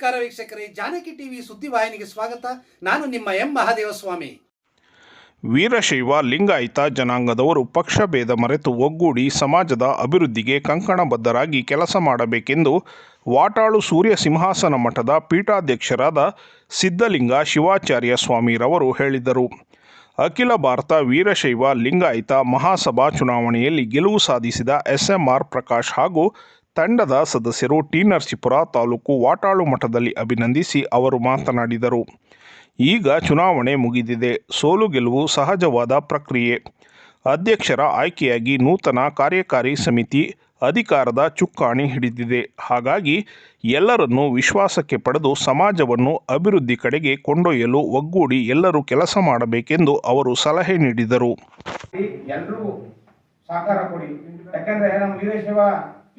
ನಮಸ್ಕಾರ ವೀಕ್ಷಕರೇ, ಜಾನಕಿ ಟಿವಿ ಸುದ್ದಿವಾಹಿನಿಗೆ ಸ್ವಾಗತ. ನಾನು ನಿಮ್ಮ ಎಂ ಮಹಾದೇವಸ್ವಾಮಿ. ವೀರಶೈವ ಲಿಂಗಾಯತ ಜನಾಂಗದವರು ಪಕ್ಷಭೇದ ಮರೆತು ಒಗ್ಗೂಡಿ ಸಮಾಜದ ಅಭಿವೃದ್ಧಿಗೆ ಕಂಕಣಬದ್ಧರಾಗಿ ಕೆಲಸ ಮಾಡಬೇಕೆಂದು ವಾಟಾಳು ಸೂರ್ಯ ಸಿಂಹಾಸನ ಮಠದ ಪೀಠಾಧ್ಯಕ್ಷರಾದ ಸಿದ್ಧಲಿಂಗ ಶಿವಾಚಾರ್ಯ ಸ್ವಾಮಿರವರು ಹೇಳಿದರು. ಅಖಿಲ ಭಾರತ ವೀರಶೈವ ಲಿಂಗಾಯತ ಮಹಾಸಭಾ ಚುನಾವಣೆಯಲ್ಲಿ ಗೆಲುವು ಸಾಧಿಸಿದ ಎಸ್ಎಂಆರ್ ಪ್ರಕಾಶ್ ಹಾಗೂ ತಂಡದ ಸದಸ್ಯರು ಟಿ ನರಸೀಪುರ ತಾಲೂಕು ವಾಟಾಳು ಮಠದಲ್ಲಿ ಅಭಿನಂದಿಸಿ ಅವರು ಮಾತನಾಡಿದರು. ಈಗ ಚುನಾವಣೆ ಮುಗಿದಿದೆ. ಸೋಲು ಗೆಲುವು ಸಹಜವಾದ ಪ್ರಕ್ರಿಯೆ. ಅಧ್ಯಕ್ಷರ ಆಯ್ಕೆಯಾಗಿ ನೂತನ ಕಾರ್ಯಕಾರಿ ಸಮಿತಿ ಅಧಿಕಾರದ ಚುಕ್ಕಾಣಿ ಹಿಡಿದಿದೆ. ಹಾಗಾಗಿ ಎಲ್ಲರನ್ನೂ ವಿಶ್ವಾಸಕ್ಕೆ ಪಡೆದು ಸಮಾಜವನ್ನು ಅಭಿವೃದ್ಧಿ ಕಡೆಗೆ ಕೊಂಡೊಯ್ಯಲು ಒಗ್ಗೂಡಿ ಎಲ್ಲರೂ ಕೆಲಸ ಮಾಡಬೇಕೆಂದು ಅವರು ಸಲಹೆ ನೀಡಿದರು.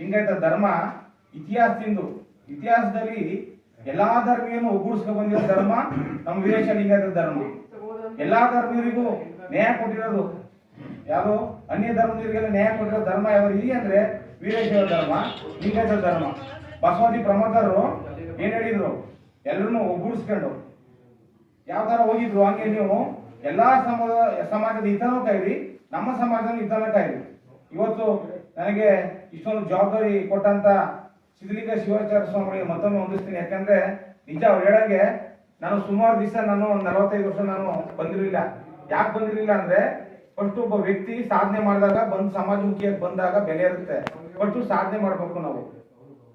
ಲಿಂಗಾಯತ ಧರ್ಮ ಇತಿಹಾಸದಿಂದ. ಇತಿಹಾಸದಲ್ಲಿ ಎಲ್ಲಾ ಧರ್ಮೀಯನ್ನು ಒಗ್ಗೂಡಿಸ್ಕೊ ಬಂದಿರೋ ಧರ್ಮ, ನಮ್ಮ ವಿದೇಶ ಲಿಂಗಾಯತ ಧರ್ಮ. ಎಲ್ಲಾ ಧರ್ಮೀಯರಿಗೂ ನ್ಯಾಯ ಕೊಟ್ಟಿರೋದು. ಯಾರು? ಅನ್ಯ ಧರ್ಮದವರಿಗೆಲ್ಲ ನ್ಯಾಯ ಕೊಟ್ಟಿರೋ ಧರ್ಮ ಯಾವ್ದು ಇಲ್ಲಿ ಅಂದ್ರೆ ವೀರೇಶ್ವರ ಧರ್ಮ, ಲಿಂಗಾಯತ ಧರ್ಮ. ಬಸವಾದಿ ಪ್ರಮೋದರು ಏನ್ ಹೇಳಿದ್ರು? ಎಲ್ಲರನ್ನು ಒಗ್ಗೂಡಿಸ್ಕೊಂಡು. ಯಾವ ತರ ಹೋಗಿದ್ರು? ಹಂಗೆ ನೀವು. ಎಲ್ಲಾ ಸಮಾಜ ಸಮಾಜದ ಹಿತನೂ ಕಾಯ್ರಿ ನಮ್ಮ ಸಮಾಜದ ಹಿತನೂ ಕಾಯ್ರಿ ಇವತ್ತು ನನಗೆ ಇಷ್ಟೊಂದು ಜವಾಬ್ದಾರಿ ಕೊಟ್ಟಂತ ಸಿದ್ಧಲಿಂಗ ಶಿವಾಚಾರ್ಯ ಸ್ವಾಮಿಗಳಿಗೆ ಮತ್ತೊಮ್ಮೆ ಹೊಂದಿಸ್ತೀನಿ ಯಾಕಂದ್ರೆ ನಿಜ ಅವ್ರು ಹೇಳಂಗೆ ನಾನು ಸುಮಾರು ದಿವಸ ನಾನು ಒಂದು ನಲವತ್ತೈದು ವರ್ಷ ನಾನು ಬಂದಿರಲಿಲ್ಲ. ಯಾಕೆ ಬಂದಿರಲಿಲ್ಲ ಅಂದ್ರೆ ಫಸ್ಟ್ ಒಬ್ಬ ವ್ಯಕ್ತಿ ಸಾಧನೆ ಮಾಡಿದಾಗ ಬಂದ್ ಸಮಾಜಮುಖಿಯಾಗಿ ಬಂದಾಗ ಬೆಲೆ ಇರುತ್ತೆ. ಫಸ್ಟ್ ಸಾಧನೆ ಮಾಡ್ಬೇಕು ನಾವು.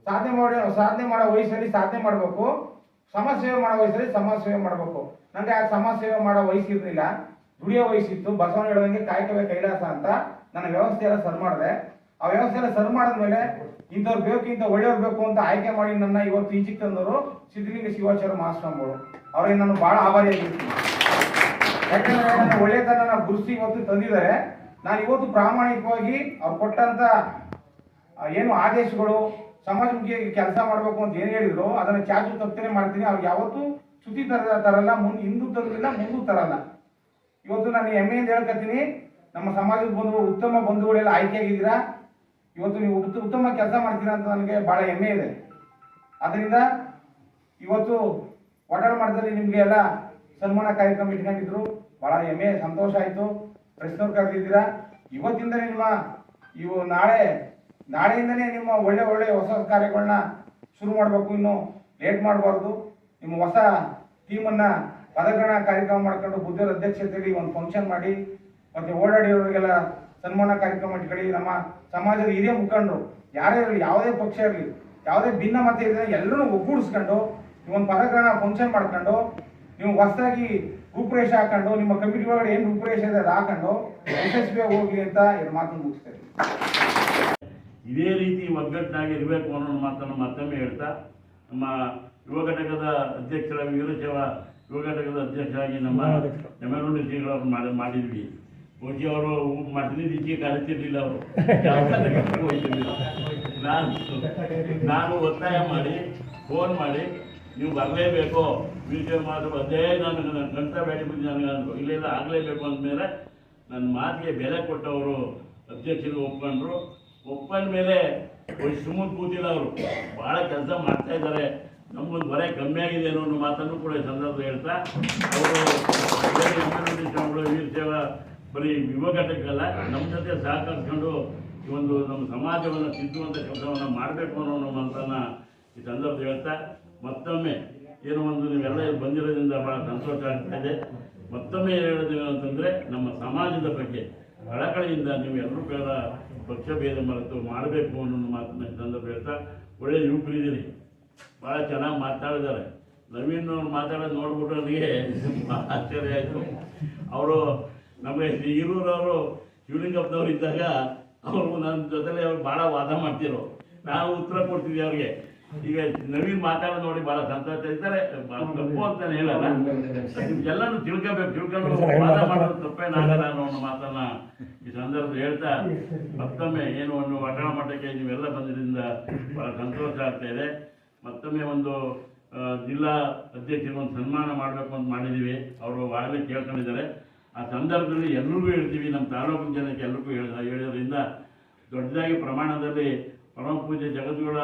ಸಾಧನೆ ಮಾಡಿ ಸಾಧನೆ ಮಾಡೋ ವಯಸ್ಸಲ್ಲಿ ಸಾಧನೆ ಮಾಡಬೇಕು. ಸಮಾಜ ಸೇವೆ ಮಾಡೋ ವಯಸ್ಸಲ್ಲಿ ಸಮಾಜ ಸೇವೆ ಮಾಡಬೇಕು. ನನಗೆ ಆ ಸಮಾಜ ಸೇವೆ ಮಾಡೋ ಇರಲಿಲ್ಲ. ದುಡಿಯೋ ವಯಸ್ಸಿತ್ತು. ಬಸವನ ಹೇಳೋದಂಗೆ ಕಾಯಕವೇ ಕೈಲಾಸ ಅಂತ ನನ್ನ ವ್ಯವಸ್ಥೆ ಎಲ್ಲ ಸರ್ ಮಾಡಿದೆ. ಆ ವ್ಯವಸ್ಥೆ ಸರ್ ಮಾಡಿದ್ಮೇಲೆ ಇಂಥವ್ರು ಬೇಕು, ಇಂಥ ಒಳ್ಳೆಯವ್ರು ಬೇಕು ಅಂತ ಆಯ್ಕೆ ಮಾಡಿ ನನ್ನ ಇವತ್ತು ಈಚಿಗೆ ತಂದವರು ಸಿದ್ಧಲಿಂಗ ಶಿವಾಚಾರ್ಯ ಮಹಾಸ್ವಾಮಿಗಳು. ಅವರಿಗೆ ನಾನು ಬಹಳ ಆಭಾರಿಯಾಗಿರ್ತೀನಿ ಯಾಕಂದ್ರೆ ನನ್ನ ಒಳ್ಳೆತನ ಗುರುಸಿ ಇವತ್ತು ತಂದಿದ್ದಾರೆ. ನಾನು ಇವತ್ತು ಪ್ರಾಮಾಣಿಕವಾಗಿ ಅವ್ರು ಕೊಟ್ಟಂತ ಏನು ಆದೇಶಗಳು, ಸಮಾಜಮುಖಿಯಾಗಿ ಕೆಲಸ ಮಾಡಬೇಕು ಅಂತ ಏನು ಹೇಳಿದ್ರು, ಅದನ್ನ ಚಾಚು ತಪ್ಪನೆ ಮಾಡ್ತೀನಿ. ಅವ್ರಿಗೆ ಯಾವತ್ತೂ ಚ್ಯುತಿ ತರ ತರಲ್ಲ ಮುಂದೆ ಹಿಂದೂ ತರಲಿಲ್ಲ ಮುಂದೂ ತರಲ್ಲ. ಇವತ್ತು ನಾನು ಹೆಮ್ಮೆಯಿಂದ ಹೇಳ್ಕತ್ತೀನಿ ನಮ್ಮ ಸಮಾಜದ ಬಂಧುಗಳು, ಉತ್ತಮ ಬಂಧುಗಳೆಲ್ಲ ಆಯ್ಕೆಯಾಗಿದ್ದೀರಾ ಇವತ್ತು ನೀವು ಉತ್ತ- ಉತ್ತಮ ಕೆಲಸ ಮಾಡ್ತೀರಾ ಅಂತ ನನಗೆ ಬಹಳ ಹೆಮ್ಮೆ ಇದೆ. ಅದರಿಂದ ಇವತ್ತು ಒಡಾಳ ಮಠದಲ್ಲಿ ನಿಮಗೆ ಎಲ್ಲ ಸನ್ಮಾನ ಕಾರ್ಯಕ್ರಮ ಇಟ್ಕೊಂಡಿದ್ರು. ಬಹಳ ಹೆಮ್ಮೆ, ಸಂತೋಷ ಆಯಿತು. ಪ್ರಶ್ನವ್ರು ಕರೆದಿದ್ದೀರಾ? ಇವತ್ತಿಂದ ನಿಮ್ಮ ಇವು ನಾಳೆ ನಾಳೆಯಿಂದನೇ ನಿಮ್ಮ ಒಳ್ಳೆ ಒಳ್ಳೆ ಹೊಸ ಕಾರ್ಯಗಳನ್ನ ಶುರು ಮಾಡಬೇಕು. ಇನ್ನು ಲೇಟ್ ಮಾಡಬಾರ್ದು. ನಿಮ್ಮ ಹೊಸ ಟೀಮನ್ನು ಪದಗ್ರಹಣ ಕಾರ್ಯಕ್ರಮ ಮಾಡ್ಕೊಂಡು ಬುದ್ಧರ ಅಧ್ಯಕ್ಷತೆಯಲ್ಲಿ ಒಂದು ಫಂಕ್ಷನ್ ಮಾಡಿ, ಮತ್ತು ಓಡಾಡಿರೋರಿಗೆಲ್ಲ ಸನ್ಮಾನ ಕಾರ್ಯಕ್ರಮ ಇಟ್ಕೊಳ್ಳಿ ನಮ್ಮ ಸಮಾಜದ ಹಿರಿಯ ಮುಖಂಡರು ಯಾರೇ ಇರಲಿ ಯಾವುದೇ ಪಕ್ಷ ಇರಲಿ ಯಾವುದೇ ಭಿನ್ನ ಮತ ಇದ್ರೆ ಎಲ್ಲರೂ ಒಗ್ಗೂಡಿಸ್ಕೊಂಡು ಒಂದು ಪದಗ್ರಹಣ ಫಂಕ್ಷನ್ ಮಾಡ್ಕೊಂಡು ನೀವು ಹೊಸದಾಗಿ ರೂಪುರೇಷೆ ಹಾಕೊಂಡು ನಿಮ್ಮ ಕಮಿಟಿ ಒಳಗಡೆ ಏನು ರೂಪುರೇಷೆ ಇದೆ ಅದು ಹಾಕೊಂಡು ಯಶಸ್ವಿಯಾಗಿ ಹೋಗ್ಲಿ ಅಂತ ಎರಡು ಮಾತನ್ನು ಮುಗಿಸ್ತೇನೆ. ಇದೇ ರೀತಿ ಒಗ್ಗಟ್ಟಾಗಿ ಇರಬೇಕು ಅನ್ನೋ ಮಾತನ್ನು ಮತ್ತೊಮ್ಮೆ ಹೇಳ್ತಾ ನಮ್ಮ ಯುವ ಘಟಕದ ಅಧ್ಯಕ್ಷರಾಗಿ ವೀರಶೈವ ಯುವ ಘಟಕದ ಅಧ್ಯಕ್ಷರಾಗಿ ನಮ್ಮ ನೆಮರುಂಡಿ ಶ್ರೀಗಳವರು ಮಾಡಿ ಮಾಡಿದ್ವಿ. ಬಹುಶಃ ಅವರು ಮಠದಿಂದ ಈಚೆಗೆ ಕಲಿತಿರ್ಲಿಲ್ಲ ಅವರು. ಹೋಗ್ತಿರ್ಲಿಲ್ಲ ನಾನು ನಾನು ಒತ್ತಾಯ ಮಾಡಿ ಫೋನ್ ಮಾಡಿ ನೀವು ಬರಲೇಬೇಕು ವೀಡಿಯೋ ಮಾತು ಅದೇ ನಾನು ನನ್ನ ಕಂಠ ಬೇಡಿ ಬಂದು ನನಗೆ ಇಲ್ಲ ಇಲ್ಲ ಆಗಲೇಬೇಕು ಅಂದಮೇಲೆ ನನ್ನ ಮಾತಿಗೆ ಬೆಲೆ ಕೊಟ್ಟವರು ಅಧ್ಯಕ್ಷರು ಒಪ್ಕೊಂಡ್ರು. ಒಪ್ಪಂದ ಮೇಲೆ ಸುಮ್ಮನೆ ಕೂತಿಲ್ಲ ಅವರು. ಭಾಳ ಕೆಲಸ ಮಾಡ್ತಾ ಇದ್ದಾರೆ. ನಮ್ಮೊಂದು ಹೊರೆ ಕಮ್ಮಿ ಆಗಿದೆ ಅನ್ನೋ ಮಾತನ್ನು ಕೂಡ ಈ ಸಂದರ್ಭ ಹೇಳ್ತಾ ಅವರು ವೀರಶೈವ ಬರೀ ಯುವ ಘಟಕಲ್ಲ ನಮ್ಮ ಜೊತೆ ಸಹಕರಿಸ್ಕೊಂಡು ಈ ಒಂದು ನಮ್ಮ ಸಮಾಜವನ್ನು ತಿದ್ದುವಂಥ ಕೆಲಸವನ್ನು ಮಾಡಬೇಕು ಅನ್ನೋ ನಮ್ಮ ಮಾತನ್ನು ಈ ಸಂದರ್ಭ ಹೇಳ್ತಾ, ಮತ್ತೊಮ್ಮೆ ಏನು ಒಂದು ನೀವೆಲ್ಲ ಬಂದಿರೋದ್ರಿಂದ ಭಾಳ ಸಂತೋಷ ಆಗ್ತಾ ಮತ್ತೊಮ್ಮೆ ಹೇಳೋದು ಅಂತಂದರೆ, ನಮ್ಮ ಸಮಾಜದ ಬಗ್ಗೆ ಕಳಕಳಿಯಿಂದ ನೀವು ಎಲ್ಲರೂ ಕೂಡ ಪಕ್ಷ ಭೇದ ಮರೆತು ಮಾಡಬೇಕು ಅನ್ನೋ ಮಾತನ್ನ ಸಂದರ್ಭ ಹೇಳ್ತಾ, ಒಳ್ಳೆ ಯುವಕರಿದ್ದೀರಿ ಭಾಳ ಚೆನ್ನಾಗಿ ಮಾತಾಡಿದ್ದಾರೆ. ನವೀನ್ ಅವ್ರು ಮಾತಾಡೋದು ನೋಡ್ಬಿಟ್ಟು ನನಗೆ ಆಶ್ಚರ್ಯ ಆಯಿತು. ಅವರು ನಮಗೆ ಶ್ರೀ ಹಿರೂರವರು ಶಿವಲಿಂಗಪ್ಪನವ್ರು ಇದ್ದಾಗ ಅವರು ನನ್ನ ಜೊತೆಲೆ ಅವ್ರು ಭಾಳ ವಾದ ಮಾಡ್ತಿರೋ ನಾವು ಉತ್ತರ ಕೊಡ್ತಿದ್ವಿ ಅವ್ರಿಗೆ. ಈಗ ನವೀನ್ ಮಾತಾಡೋದು ನೋಡಿ ಭಾಳ ಸಂತೋಷ ಇದ್ದಾರೆ. ತಪ್ಪು ಅಂತಾನೆ ಹೇಳಲ್ಲ. ಎಲ್ಲಾನು ತಿಳ್ಕೋಬೇಕು. ತಿಳ್ಕೊಂಡು ವಾದ ಮಾಡೋದು ತಪ್ಪೇನಾಗಲ್ಲ ಅನ್ನೋ ಒಂದು ಮಾತನ್ನ ಈ ಸಂದರ್ಭ ಹೇಳ್ತಾ ಮತ್ತೊಮ್ಮೆ ಏನು ಒಂದು ವಟಾಣ ಮಟ್ಟಕ್ಕೆ ನೀವೆಲ್ಲ ಬಂದಿದ್ದರಿಂದ ಬಹಳ ಸಂತೋಷ ಆಗ್ತಾ ಇದೆ. ಮತ್ತೊಮ್ಮೆ ಒಂದು ಜಿಲ್ಲಾ ಅಧ್ಯಕ್ಷರಿಗೆ ಒಂದು ಸನ್ಮಾನ ಮಾಡಬೇಕು ಅಂತ ಮಾಡಿದ್ದೀವಿ ಅವರು ಆಗಲೇ ಕೇಳ್ಕೊಂಡಿದ್ದಾರೆ. ಆ ಸಂದರ್ಭದಲ್ಲಿ ಎಲ್ಲರಿಗೂ ಹೇಳ್ತೀವಿ, ನಮ್ಮ ತಾಲೂಕಿನ ಜನಕ್ಕೆ ಎಲ್ರಿಗೂ ಹೇಳ, ಹೇಳೋದ್ರಿಂದ ದೊಡ್ಡದಾಗಿ ಪ್ರಮಾಣದಲ್ಲಿ ಪರಮ ಪೂಜೆ ಜಗದ್ಗುಳ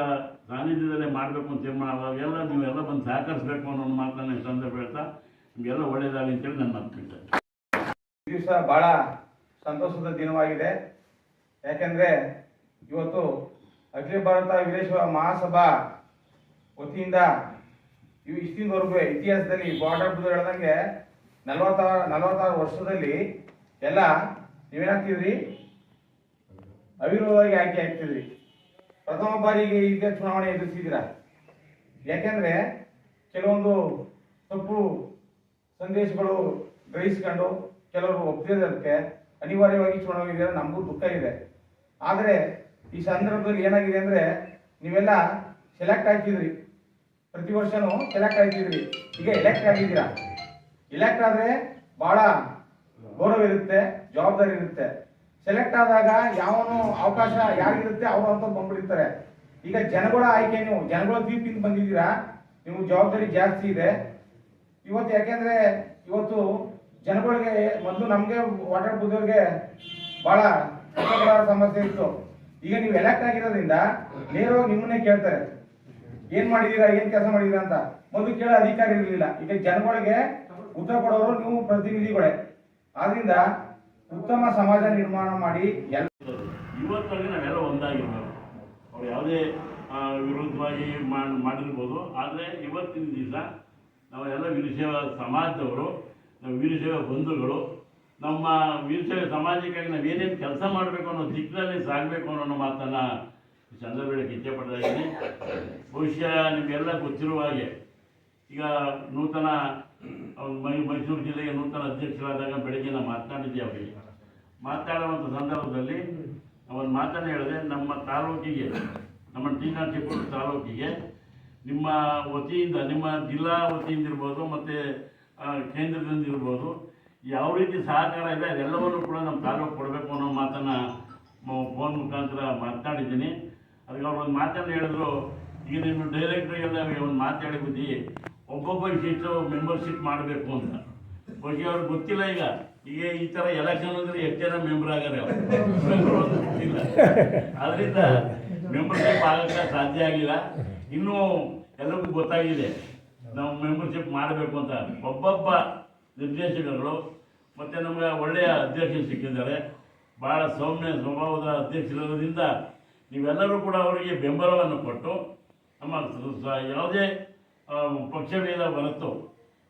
ಸಾನ್ನಿಧ್ಯದಲ್ಲೇ ಮಾಡಬೇಕು ಅಂತ ತೀರ್ಮಾನ ಅವಾಗೆಲ್ಲ ನೀವೆಲ್ಲ ಬಂದು ಸಹಕರಿಸಬೇಕು ಅನ್ನೋ ಒಂದು ಮಾತನ್ನ ಸಂದರ್ಭ ಹೇಳ್ತಾ ನಿಮಗೆಲ್ಲ ಒಳ್ಳೇದಾಗಲಿ ಅಂತೇಳಿ ನನ್ನ ಮಾತು ಈ ದಿವಸ ಭಾಳ ಸಂತೋಷದ ದಿನವಾಗಿದೆ. ಯಾಕೆಂದರೆ ಇವತ್ತು ಅಖಿಲ ಭಾರತ ವೀರೇಶ್ವರ ಮಹಾಸಭಾ ವತಿಯಿಂದ ಇವು ಇಷ್ಟಿನವರೆಗೂ ಇತಿಹಾಸದಲ್ಲಿ ಬಾರ್ಡರ್ ಬುದ್ಧ ಹೇಳ್ದಂಗೆ ನಲವತ್ತಾರು ನಲವತ್ತಾರು ವರ್ಷದಲ್ಲಿ ಎಲ್ಲ ನೀವೇನಾಗ್ತಿದ್ರಿ? ಅವಿರೋಧವಾಗಿ ಆಯ್ಕೆ ಆಗ್ತಿದ್ರಿ. ಪ್ರಥಮ ಬಾರಿಗೆ ಈಗ ಚುನಾವಣೆ ಎದುರಿಸಿದ್ದೀರಾ? ಯಾಕೆಂದ್ರೆ ಕೆಲವೊಂದು ತಪ್ಪು ಸಂದೇಶಗಳು ಗ್ರಹಿಸ್ಕೊಂಡು ಕೆಲವರು ಒಪ್ಪಿದ್ದಕ್ಕೆ ಅನಿವಾರ್ಯವಾಗಿ ಚುನಾವಣೆ ಇದೆ ನಮಗೂ ದುಃಖ ಇದೆ. ಆದರೆ ಈ ಸಂದರ್ಭದಲ್ಲಿ ಏನಾಗಿದೆ ಅಂದರೆ ನೀವೆಲ್ಲ ಸೆಲೆಕ್ಟ್ ಆಗ್ತಿದ್ರಿ. ಪ್ರತಿ ವರ್ಷನೂ ಸೆಲೆಕ್ಟ್ ಆಗ್ತಿದ್ರಿ. ಈಗ ಎಲೆಕ್ಟ್ ಆಗಿದ್ದೀರಾ? ಎಲೆಕ್ಟ್ ಆದ್ರೆ ಬಹಳ ಗೌರವ ಇರುತ್ತೆ ಜವಾಬ್ದಾರಿ ಇರುತ್ತೆ ಸೆಲೆಕ್ಟ್ ಆದಾಗ ಯಾವನು ಅವಕಾಶ ಯಾರಿಗಿರುತ್ತೆ ಅವರು ಅಂತ ಬಂದ್ಬಿಡ್ತಾರೆ ಈಗ ಜನಗಳ ಆಯ್ಕೆ ನೀವು ಜನಗಳ ದ್ವೀಪಿಂದ ಬಂದಿದ್ದೀರಾ? ನೀವು ಜವಾಬ್ದಾರಿ ಜಾಸ್ತಿ ಇದೆ. ಇವತ್ತು ಯಾಕೆಂದ್ರೆ ಇವತ್ತು ಜನಗಳಿಗೆ ಮೊದಲು ನಮಗೆ ವಾಟರ್ ಬುದ್ಧವ್ರಿಗೆ ಬಹಳ ಸಮಸ್ಯೆ ಇತ್ತು. ಈಗ ನೀವು ಎಲೆಕ್ಟ್ ಆಗಿರೋದ್ರಿಂದ ನೇರವಾಗಿ ನಿಮ್ಮನ್ನೇ ಕೇಳ್ತಾರೆ. ಏನ್ ಮಾಡಿದೀರಾ, ಏನ್ ಕೆಲಸ ಮಾಡಿದೀರಾ ಅಂತ. ಮೊದಲು ಕೇಳೋ ಅಧಿಕಾರ ಇರಲಿಲ್ಲ. ಈಗ ಜನಗಳಿಗೆ ಉತ್ತರ ಕೊಡೋರು ನೀವು ಪ್ರತಿನಿಧಿಗಳೇ. ಆದ್ರಿಂದ ಉತ್ತಮ ಸಮಾಜ ನಿರ್ಮಾಣ ಮಾಡಿ ಎಲ್ಲ ಇವತ್ತವರೆಗೆ ನಾವೆಲ್ಲ ಒಂದಾಗಿರ್ಬೇಕು. ಅವ್ರು ಯಾವುದೇ ವಿರುದ್ಧವಾಗಿ ಮಾಡ್- ಮಾಡಿರ್ಬೋದು. ಆದರೆ ಇವತ್ತಿನ ದಿವಸ ನಾವೆಲ್ಲ ವೀರಶೈವ ಸಮಾಜದವರು, ನಾವು ವೀರಸೇವ ಬಂಧುಗಳು, ನಮ್ಮ ವೀರಶೈವ ಸಮಾಜಕ್ಕಾಗಿ ನಾವು ಏನೇನು ಕೆಲಸ ಮಾಡಬೇಕು ಅನ್ನೋ ದಿಕ್ಕಿನಲ್ಲಿ ಸಾಗಬೇಕು ಅನ್ನೋ ಮಾತನ್ನು ಈ ಸಂದರ್ಭದಲ್ಲಿ ಇಚ್ಛೆಪಡ್ತಾ ಇದ್ದೀನಿ. ಬಹುಶಃ ನಿಮಗೆಲ್ಲ ಗೊತ್ತಿರುವ ಹಾಗೆ ಈಗ ನೂತನ ಅವ್ರು ಮೈ, ಮೈಸೂರು ಜಿಲ್ಲೆಗೆ ನೂತನ ಅಧ್ಯಕ್ಷರಾದಾಗ ಬೆಳಗ್ಗೆ ನಾವು ಮಾತನಾಡಿದ್ದೆ ಅವರಿಗೆ. ಮಾತಾಡುವಂಥ ಸಂದರ್ಭದಲ್ಲಿ ಅವನ ಮಾತನ್ನು ಹೇಳಿದೆ ನಮ್ಮ ತಾಲೂಕಿಗೆ, ನಮ್ಮ ಟಿ ತಾಲೂಕಿಗೆ ನಿಮ್ಮ ವತಿಯಿಂದ, ನಿಮ್ಮ ಜಿಲ್ಲಾ ವತಿಯಿಂದ ಇರ್ಬೋದು ಮತ್ತು ಕೇಂದ್ರದಿಂದ ಇರ್ಬೋದು ಯಾವ ರೀತಿ ಸಹಕಾರ ಇದೆ, ಅದೆಲ್ಲವನ್ನು ಕೂಡ ನಮ್ಮ ತಾಲೂಕು ಕೊಡಬೇಕು ಅನ್ನೋ ಮಾತನ್ನು ಫೋನ್ ಮುಖಾಂತರ ಮಾತನಾಡಿದ್ದೀನಿ. ಅದಕ್ಕೆ ಅವ್ರು ಒಂದು ಮಾತನ್ನು ಹೇಳಿದ್ರು. ಈಗ ನಿಮ್ಮ ಡೈರೆಕ್ಟ್ರಿಗೆಲ್ಲ ಒಂದು ಮಾತು ಹೇಳಿ ಬುದ್ಧಿ ಒಬ್ಬೊಬ್ಬ ಸೀಟು ಮೆಂಬರ್ಶಿಪ್ ಮಾಡಬೇಕು ಅಂತ. ಬಗ್ಗೆ ಅವ್ರಿಗೆ ಗೊತ್ತಿಲ್ಲ ಈಗ. ಈಗ ಈ ಥರ ಎಲೆಕ್ಷನ್ ಅಂದರೆ ಎಷ್ಟು ಜನ ಮೆಂಬರ್ ಆಗಾರೆ ಗೊತ್ತಿಲ್ಲ. ಅದರಿಂದ ಮೆಂಬರ್ಶಿಪ್ ಆಗಕ್ಕೆ ಸಾಧ್ಯ ಆಗಿಲ್ಲ. ಇನ್ನೂ ಎಲ್ಲರಿಗೂ ಗೊತ್ತಾಗಿದೆ. ನಾವು ಮೆಂಬರ್ಶಿಪ್ ಮಾಡಬೇಕು ಅಂತ. ಒಬ್ಬೊಬ್ಬ ನಿರ್ದೇಶಕರು ಮತ್ತು ನಮಗೆ ಒಳ್ಳೆಯ ಅಧ್ಯಕ್ಷರು ಸಿಕ್ಕಿದ್ದಾರೆ. ಭಾಳ ಸೌಮ್ಯ ಸ್ವಭಾವದ ಅಧ್ಯಕ್ಷರಿರೋದ್ರಿಂದ ನೀವೆಲ್ಲರೂ ಕೂಡ ಅವರಿಗೆ ಬೆಂಬಲವನ್ನು ಕೊಟ್ಟು ನಮ್ಮ ಯಾವುದೇ ಪಕ್ಷಭೇದ ಹೊರತು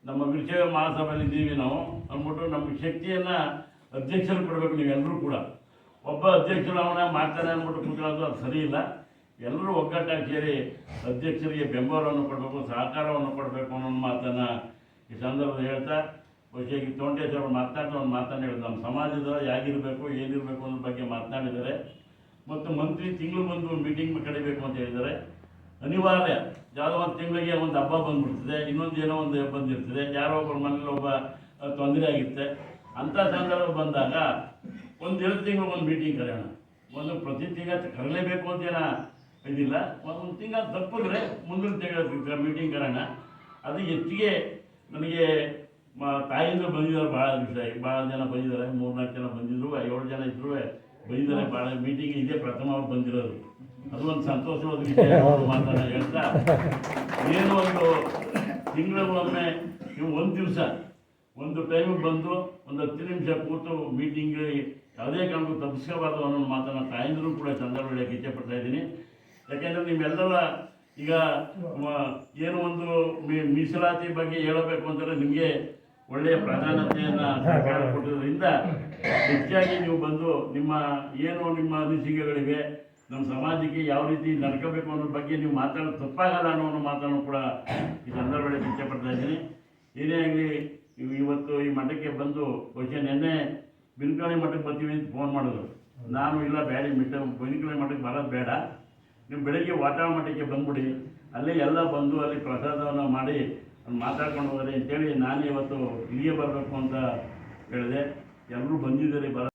ನಮ್ಮ ವಿಷಯ ಮಹಾಸಭೆಯಲ್ಲಿ ಇದ್ದೀವಿ ನಾವು. ಅಂದ್ಬಿಟ್ಟು ನಮ್ಮ ಶಕ್ತಿಯನ್ನು ಅಧ್ಯಕ್ಷರು ಕೊಡಬೇಕು ನೀವೆಲ್ಲರೂ ಕೂಡ. ಒಬ್ಬ ಅಧ್ಯಕ್ಷರು ಅವನ ಮಾಡ್ತಾನೆ ಅಂದ್ಬಿಟ್ಟು ಕೂತ್ಕೊಳ್ಳೋದು ಅದು ಸರಿ ಇಲ್ಲ. ಎಲ್ಲರೂ ಒಗ್ಗಟ್ಟಾಗಿ ಸೇರಿ ಅಧ್ಯಕ್ಷರಿಗೆ ಬೆಂಬಲವನ್ನು ಕೊಡಬೇಕು, ಸಹಕಾರವನ್ನು ಕೊಡಬೇಕು ಅನ್ನೋ ಮಾತನ್ನು ಈ ಸಂದರ್ಭದಲ್ಲಿ ಹೇಳ್ತಾ, ಬಹುಶಃ ಈ ತೋಂಟೇಶ್ವರ ಮಾತಾಡ್ತಾ ಒಂದು ಮಾತನ್ನು ಹೇಳಿದ್ರು. ನಮ್ಮ ಸಮಾಜದ ಹೇಗಿರಬೇಕು ಏನಿರಬೇಕು ಅನ್ನೋ ಬಗ್ಗೆ ಮಾತನಾಡಿದ್ದಾರೆ. ಮತ್ತು ಮಂತ್ರಿ ತಿಂಗಳು ಬಂದು ಮೀಟಿಂಗ್ ಕಡಿಬೇಕು ಅಂತ ಹೇಳಿದ್ದಾರೆ. ಅನಿವಾರ್ಯ. ಯಾವುದೋ ಒಂದು ತಿಂಗಳಿಗೆ ಒಂದು ಹಬ್ಬ ಬಂದ್ಬಿಡ್ತದೆ, ಇನ್ನೊಂದು ಏನೋ ಒಂದು ಬಂದಿರ್ತದೆ, ಯಾರೋ ಒಬ್ಬರ ಮನೇಲಿ ಒಬ್ಬ ತೊಂದರೆ ಆಗಿರುತ್ತೆ. ಅಂಥ ಸಂದರ್ಭ ಬಂದಾಗ ಒಂದು ಎರಡು ತಿಂಗಳು ಒಂದು ಮೀಟಿಂಗ್ ಕರೆಯೋಣ. ಒಂದು ಪ್ರತಿ ತಿಂಗಳು ಕರಲೇಬೇಕು ಅಂತ ಏನೋ ಇದಿಲ್ಲ. ಒಂದು ತಿಂಗಳು ತಪ್ಪಿದ್ರೆ ಮುಂದಿನ ತಿಂಗಳ ಮೀಟಿಂಗ್ ಕರೋಣ. ಅದು ಹೆಚ್ಚಿಗೆ ನನಗೆ ಮ, ತಾಯಿಯಿಂದ ಬಂದಿದ್ದಾರೆ ಭಾಳ ವಿಷಯ ಭಾಳ ಜನ ಬಂದಿದ್ದಾರೆ. ಮೂರ್ನಾಲ್ಕು ಜನ ಬಂದಿದ್ರು, ಏಳು ಜನ ಇದ್ರು, ಬಂದಿದ್ದಾರೆ. ಭಾಳ ಮೀಟಿಂಗ್ ಇದೇ. ಪ್ರಥಮ ಬಂದಿರೋದು. ಅದು ಒಂದು ಸಂತೋಷವಾದ ವಿಷಯ ಮಾತನ್ನ ಹೇಳ್ತಾ. ಏನೋ ಒಂದು ತಿಂಗಳಿಗೊಮ್ಮೆ ನೀವು ಒಂದು ದಿವಸ ಒಂದು ಟೈಮಿಗೆ ಬಂದು ಒಂದು ಹತ್ತು ನಿಮಿಷ ಕೂತು ಮೀಟಿಂಗ್ ಯಾವುದೇ ಕಾರಣಕ್ಕೂ ತಪ್ಪಿಸ್ಕೋಬಾರ್ದು ಅನ್ನೋ ಮಾತನ್ನು ತಾಯಂದ್ರು ಕೂಡ ಸಂದರ್ಭ ಹೇಳಕ್ಕೆ ಇಚ್ಛೆಪಡ್ತಾ ಇದ್ದೀನಿ. ಯಾಕೆಂದರೆ ನಿಮ್ಮೆಲ್ಲರ ಈಗ ಏನು ಒಂದು ಮೀಸಲಾತಿ ಬಗ್ಗೆ ಹೇಳಬೇಕು ಅಂತಂದರೆ ನಿಮಗೆ ಒಳ್ಳೆಯ ಪ್ರಾಧಾನ್ಯತೆಯನ್ನು ಸರ್ಕಾರ ಕೊಟ್ಟಿರೋದ್ರಿಂದ ಹೆಚ್ಚಾಗಿ ನೀವು ಬಂದು ನಿಮ್ಮ ಏನು ನಿಮ್ಮ ಅನಿಸಿಕೆಗಳಿವೆ ನಮ್ಮ ಸಮಾಜಕ್ಕೆ ಯಾವ ರೀತಿ ನಡ್ಕೋಬೇಕು ಅನ್ನೋ ಬಗ್ಗೆ ನೀವು ಮಾತಾಡೋದು ತಪ್ಪಾಗಲ್ಲ ಅನ್ನೋ ಒಂದು ಮಾತನ್ನು ಕೂಡ ಈ ಸಂದರ್ಭದಲ್ಲಿ ಇಚ್ಛೆಪಡ್ತಾ ಇದ್ದೀನಿ. ಏನೇ ಆಗಲಿ ಇವತ್ತು ಈ ಮಠಕ್ಕೆ ಬಂದು ಬಹುಶಃ ನಿನ್ನೆ ಬಿನ್ಕಾಳಿ ಮಠಕ್ಕೆ ಬರ್ತೀವಿ ಅಂತ ಫೋನ್ ಮಾಡಿದ್ರು. ನಾನು ಇಲ್ಲ, ಬೇಡ ಮಿಟ್ಟ ಬಿನ್ಕಾಳಿ ಮಠಕ್ಕೆ ಬರೋದು ಬೇಡ. ನೀವು ಬೆಳಗ್ಗೆ ವಾಟಾಳ ಮಠಕ್ಕೆ ಬಂದ್ಬಿಡಿ. ಅಲ್ಲೇ ಎಲ್ಲ ಬಂದು ಅಲ್ಲಿ ಪ್ರಸಾದವನ್ನು ಮಾಡಿ ಮಾತಾಡ್ಕೊಂಡು ಹೋದರೆ ಅಂತೇಳಿ ನಾನು ಇವತ್ತು ಇಲ್ಲಿಗೆ ಬರಬೇಕು ಅಂತ ಹೇಳಿದೆ. ಎಲ್ಲರೂ ಬಂದಿದ್ದಾರೆ, ಬರ